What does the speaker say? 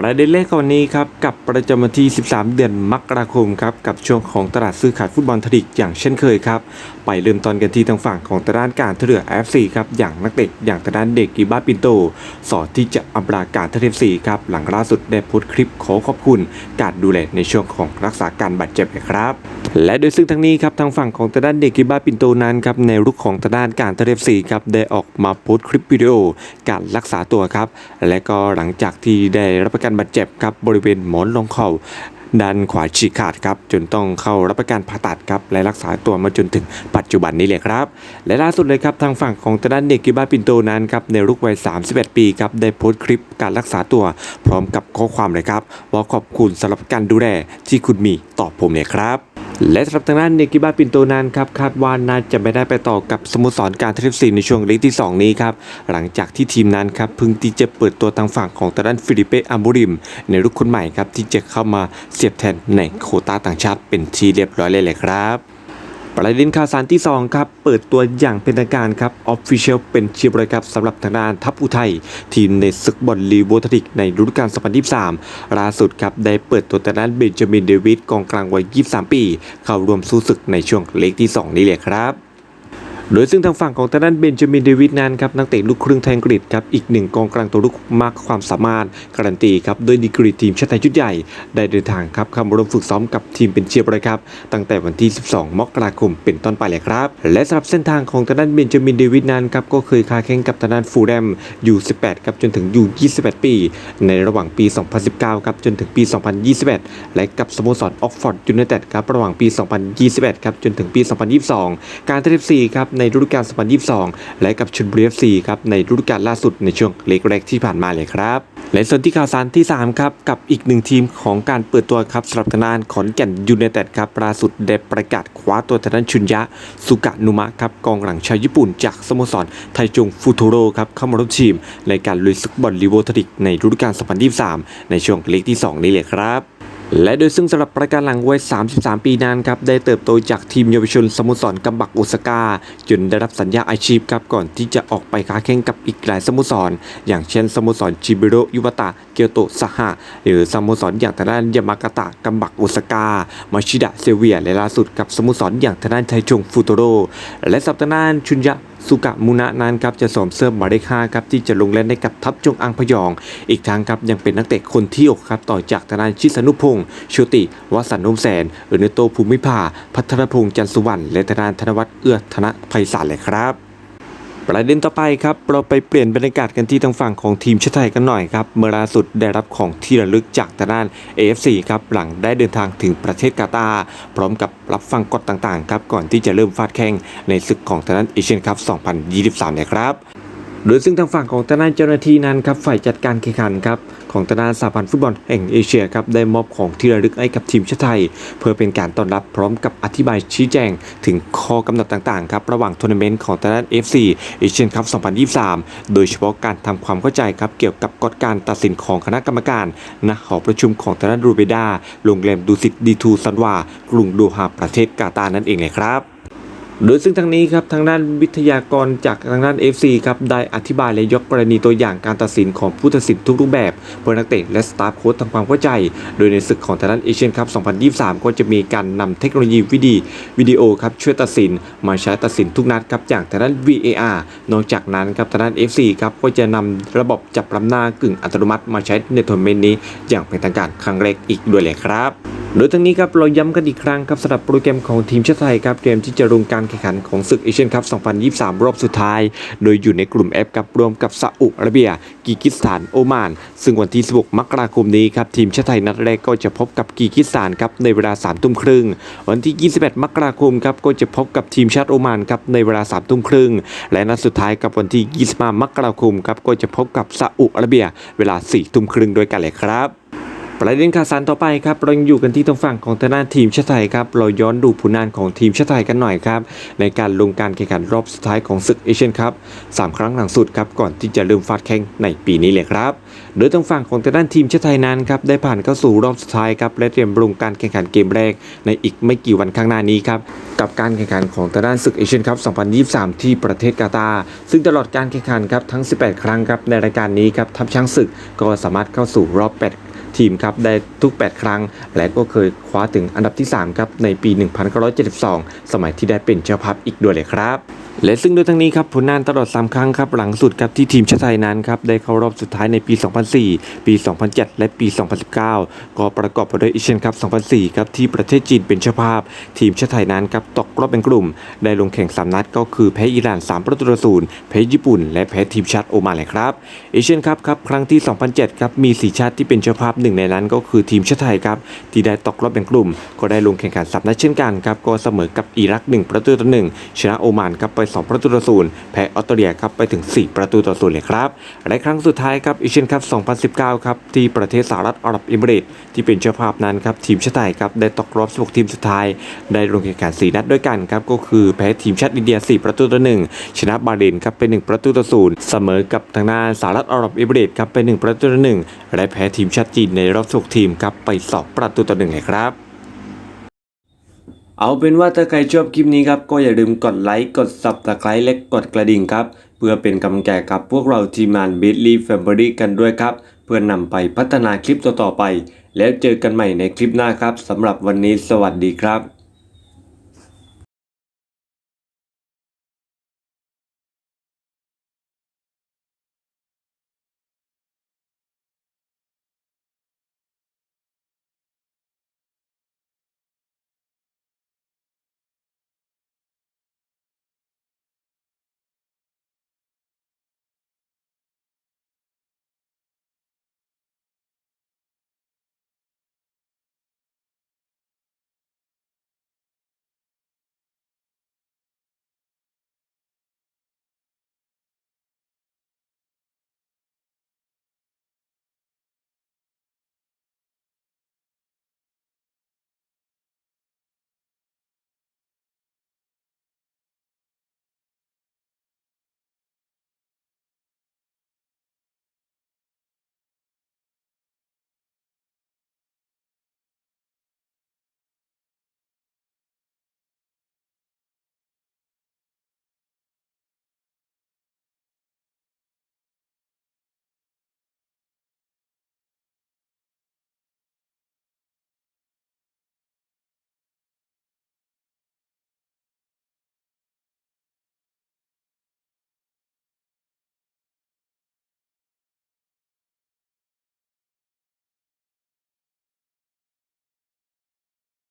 ประเด็นแรกวันนี้ครับกับประจำวันที่ 13 เดือนมกราคมครับกับช่วงของตลาดซื้อขายฟุตบอลทยลีกอย่างเช่นเคยครับไปเริ่มต้นกันที่ทางฝั่งของตลาดการท่าเรือ FC ครับอย่างนักเตะอย่างทางด้านเด็กกีบ้าปินโต สอดที่จะอัปราการท่าเรือ FC ครับหลังล่าสุดได้โพสต์คลิปขอขอบคุณ การดูแลในช่วงของรักษาการบาดเจ็บครับและโดยซึ่งทั้งนี้ครับทางฝั่งของทาด้านเด็กกีบ้าปินโตนั้นครับในรุกของทาด้านการท่าเรือ FC ครับได้ออกมาโพสต์คลิปวิดีโอการรักษาตัวครับและก็หลังจากที่ได้รับประกันบาดเจ็บครับบริเวณหมอนรองเข่าด้านขวาฉีกขาดครับจนต้องเข้ารับประการผ่าตัดครับและรักษาตัวมาจนถึงปัจจุบันนี้เลยครับ และล่าสุดเลยครับทางฝั่งของตาด้านเด็กกีบ้าปินโตนั้นครับในรุกวัย 31 ปีครับได้โพสต์คลิปการรักษาตัว พร้อมกับข้อความเลยครับว่าขอบคุณสำหรับการดูแลที่คุณมีต่อผมเนี่ยครับ และสำหรับทางด้านเนกิบาปินโตนั้นครับคาดว่าน่าจะไม่ได้ไปต่อกับสโมสรการทริปซีในช่วงเล็กที่ 2 นี้ครับหลังจากที่ทีมนั้นครับเพิ่งที่จะเปิดตัวทางฝั่งของทางด้านฟิลิเปอัมบูริม ในรุ่นคนใหม่ครับที่จะเข้ามาเสียบแทนในโคต้าต่างชาติเป็นที่เรียบร้อยเลยแหละครับ ประเด็นข่าวสารที่ 2 ครับ เปิดตัวอย่างเป็นทางการครับออฟฟิเชียลเป็นเชียร์บรครับสำหรับทางด้านทัพอุทัย ทีมในศึกบอลลีโวทริกในฤดูกาล 2023ล่าสุดครับ ได้เปิดตัวทางด้านเบนจามินเดวิดกองกลางวัย 23 ปี เข้าร่วมสู้ศึกในช่วงเล็กที่ 2 นี้เลยครับ โดยซึ่งทางฝั่งของทางด้านเบนจามินเดวิดนั้นครับนักเตะลูกครึ่งไทยอังกฤษครับอีกหนึ่งกองกลางตัวลุกมากความสามารถการันตีครับด้วยดีกรีทีมชาติไทยชุดใหญ่ ได้เดินทางครับเข้ามาร่วมฝึกซ้อมกับทีมเป็นเชียร์บริครับตั้งแต่วันที่ 12 มกราคมเป็นต้นไปเลยครับ และสำหรับเส้นทางของทางด้านเบนจามินเดวิดนั้นครับก็เคยคาแข่งกับทางด้านฟูลแลมอยู่ 18ครับจนถึงอยู่ 28 ปี ในระหว่างปี 2019ครับจนถึงปี 2021 และกับสโมสรออกฟอร์ดยูไนเต็ดครับระหว่างปี 2021ครับจนถึงปี 2022 การเทปซีครับในฤดูกาล 2022 และกับชลบุรี FC ครับในฤดูกาลล่าสุดในช่วงเล็กแรกที่ผ่านมาเลยครับและส่วนที่ข่าวสารที่ 3 ครับ กับอีกหนึ่งทีมของการเปิดตัวครับสำหรับทางด้านขอนแก่นยูไนเต็ดครับล่าสุดได้ประกาศคว้าตัวทางด้านชุนยะสุกะนุมะครับกองหลังชาวญี่ปุ่นจากสโมสรไทจงฟูโตโรครับเข้ามาร่วมทีม ในการลุยศึกบอลลีโวทริกในฤดูกาล 2023 ในช่วงเล็กที่ 2 นี้เลยครับ และโดยซึ่งสำหรับประการหลังวัย 33 ปีนั้นครับได้เติบโตจากทีมเยาวชนสโมสรกัมบักโอซาก้าจนได้รับสัญญาอาชีพครับก่อนที่จะออกไปค้าแข่งกับอีกหลายสโมสร อย่างเช่นสโมสรชิบิโรยุวตะเกียวโตสหะหรือสโมสรอย่างทางด้านยามากาตะกัมบักโอซาก้ามาชิดะเซเวียและล่าสุดกับสโมสรอย่างทางด้านไทชงฟูโตโรและสัปดาห์หน้าชุนยะสุกะมุนะนั้นครับจะสวมเสื้อบาริค่าครับที่จะลงเล่นในกับทัพจงอังพยอง อีกทางครับยังเป็นนักเตะคนที่6ครับต่อจากธนานชิสนุพงศ์ชุติวสันต์นมแสนเอเนโตภูมิภา พัทรพงศ์จันสุวรรณและธนานธนวัฒน์เอื้อธนไพศาลเลยครับ ประเด็นต่อไปครับเราไปเปลี่ยนบรรยากาศกันที่ทางฝั่งของทีมชาติไทยกันหน่อยครับเมื่อล่าสุดได้รับของที่ระลึกจากทางด้าน AFC ครับหลังได้เดินทางถึงประเทศกาตาร์พร้อมกับรับฟังกฎต่างๆครับก่อนที่จะเริ่มฟาดแข่งในศึกของทางด้านเอเชียนคัพ 2023เนี่ยครับ โดยซึ่งทางฝั่งของทางด้านเจ้าหน้าที่นั้นครับฝ่ายจัดการแข่งขันครับของทางด้านสหพันธ์ฟุตบอลแห่งเอเชียครับได้มอบของที่ระลึกให้กับทีมชาติไทย เพื่อเป็นการต้อนรับพร้อมกับอธิบายชี้แจง ถึงข้อกำหนดต่างๆครับระหว่างทัวร์นาเมนต์ของทางด้าน FC เอเชียนคัพ 2023 โดยเฉพาะการทำความเข้าใจครับเกี่ยวกับกฎการตัดสินของคณะกรรมการณหอประชุมของทางด้านรูเบดาโรงแรมดูสิตดีทูซันวากรุงโดฮาประเทศกาตาร์นั่นเองเลยครับ โดยซึ่งทางนี้ครับทางด้านวิทยากรจากทางด้าน FC ครับได้อธิบายและยกกรณีตัวอย่างการตัดสินของผู้ตัดสินทุกรูปแบบเพื่อนักเตะและสตาฟโค้ชทำความเข้าใจ โดยในศึกของทางด้านเอเชียนคัพ 2023 ก็จะมีการนำเทคโนโลยีวิดีวิดีโอครับช่วยตัดสิน มาใช้ตัดสินทุกนัดครับอย่างทางด้าน VAR นอกจากนั้นครับทางด้าน FC ครับก็จะนำระบบจับลำหน้ากึ่งอัตโนมัติ มาใช้ในทัวร์นาเมนต์นี้ อย่างเป็นทางการครั้งแรกอีกด้วยเลยครับ โดยทั้งนี้ครับเราย้ำกันอีกครั้งครับสำหรับโปรแกรมของทีมชาติไทยครับเตรียมที่จะลงการแข่งขันของศึกเอเชียนคัพ 2023 รอบสุดท้าย โดยอยู่ในกลุ่ม F กับรวมกับซาอุอาระเบีย กีกิสถาน โอมาน ซึ่งวันที่ 16 มกราคมนี้ครับทีมชาติไทยนัดแรกก็จะพบกับกีกิสถานครับในเวลา 3 ทุ่มครึ่ง วันที่ 21 มกราคมครับก็จะพบกับทีมชาติโอมานครับในเวลา 3 ทุ่มครึ่ง และนัดสุดท้ายกับวันที่ 25 มกราคมครับก็จะพบกับซาอุอาระเบีย เวลา 4 ทุ่มครึ่งด้วยกันเลยครับ ประเด็นข่าวสารต่อไปครับเราอยู่กันที่ทางฝั่งของทางด้านทีมชาติไทยครับเราย้อนดูผลงานของทีมชาติไทยกันหน่อยครับในการลงการแข่งขันรอบสุดท้ายของศึกเอเชียนคัพสามครั้งหลังสุดครับก่อนที่จะเริ่มฟาดแข่งในปีนี้เลยครับโดยทางฝั่งของทางด้านทีมชาติไทยนั้นครับได้ผ่านเข้าสู่รอบสุดท้ายครับและเตรียมลงการแข่งขันเกมแรกในอีกไม่กี่วันข้างหน้านี้ครับกับการแข่งขันของทางด้านศึกเอเชียนคัพ 2023 ที่ประเทศกาตาร์ซึ่งตลอดการแข่งขันครับทั้ง 18 ครั้งครับในรายการนี้ครับทัพช้างศึกก็สามารถเข้าสู่รอบ 8 ทีมครับได้ทุก 8 ครั้ง และก็เคยคว้าถึงอันดับที่ 3 ครับในปี 1972 สมัยที่ได้เป็นเจ้าภาพอีกด้วยเลยครับและซึ่งโดยทั้งนี้ครับผลงานตลอด 3 ครั้งครับหลังสุดครับที่ทีมชาติไทยนั้นครับได้เข้ารอบสุดท้ายในปี 2004 ปี 2007 และปี 2019 ก็ประกอบไปด้วยเอเชียนคัพ 2004 ครับที่ประเทศจีนเป็นเจ้าภาพ ทีมชาติไทยนั้นครับตกรอบเป็นกลุ่ม ได้ลงแข่ง 3 นัดก็คือแพ้อิหร่าน 3 ประตูต่อศูนย์แพ้ญี่ปุ่น และแพ้ทีมชาติโอมานเลยครับเอเชียนคัพครับครั้งที่ 2007 ครับมี 4 ชาติที่เป็นเจ้าภาพนึ่งในนั้นก็คือทีมชาติไทยครับที่ได้ตกรอบเป็นกลุ่ม ก็ได้ลงแข่งขัน3นัดเช่นกันครับก็เสมอกับอิรัก 1 ประตูต่อ1ชนะโอมานครับไป 2 ประตูต่อศูนย์แพ้ออสเตรเลียครับไปถึง 4 ประตูต่อศูนย์เลยครับและครั้งสุดท้ายครับเอเชียนคัพ2019 ครับที่ประเทศสหรัฐอาหรับเอมิเรตที่เป็นเจ้าภาพนั้นครับทีมชาติไทยครับได้ตกรอบ 16 ทีมสุดท้าย ได้ลงแข่งขัน 4 นัดด้วยกันครับก็คือแพ้ทีมชาติอินเดีย 4 ประตูต่อ1ชนะบาเรนครับไป1ประตูต่อศูนย์เสมอกับทางด้านสหรัฐอาหรับเอมิเรตครับไป1ประตูต่อ1และแพ้ทีมชาติจีนในรอบสุกทีมครับไปสอบประตูต่อ1เลยครับ เอาเป็นว่าถ้าใครชอบคลิปนี้ครับก็อย่าลืมกดไลค์กด subscribe และกดกระดิ่งครับ เพื่อเป็นกำลังใจกับพวกเราทีมงาน b i t l y Family กันด้วยครับ เพื่อนำไปพัฒนาคลิปต่อๆไป แล้วเจอกันใหม่ในคลิปหน้าครับสำหรับวันนี้สวัสดีครับ